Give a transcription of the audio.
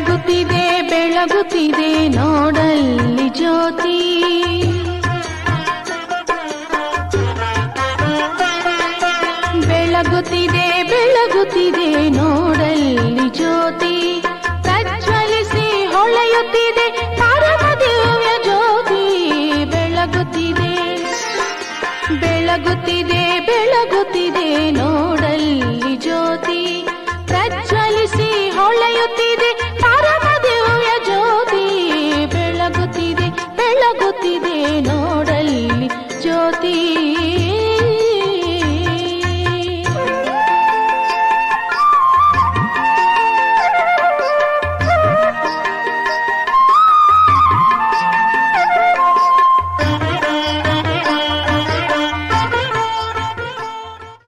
ಬೆಳಗುತ್ತಿದೆ ನೋಡಲ್ಲಿ ಜ್ಯೋತಿ. ಬೆಳಗುತ್ತಿದೆ ಬೆಳಗುತ್ತಿದೆ ನೋಡಲ್ಲಿ ಜ್ಯೋತಿ. ಪ್ರಜ್ವಲಿಸಿ ಹೊಳೆಯುತ್ತಿದೆ ಪರಮ ದಿವ್ಯ ಜ್ಯೋತಿ. ಬೆಳಗುತ್ತಿದೆ ಬೆಳಗುತ್ತಿದೆ ಬೆಳಗುತ್ತಿದೆ ನೋ ಕಾಣುತ್ತಿದೆ ನೋಡಲ್ಲಿ ಜ್ಯೋತಿ.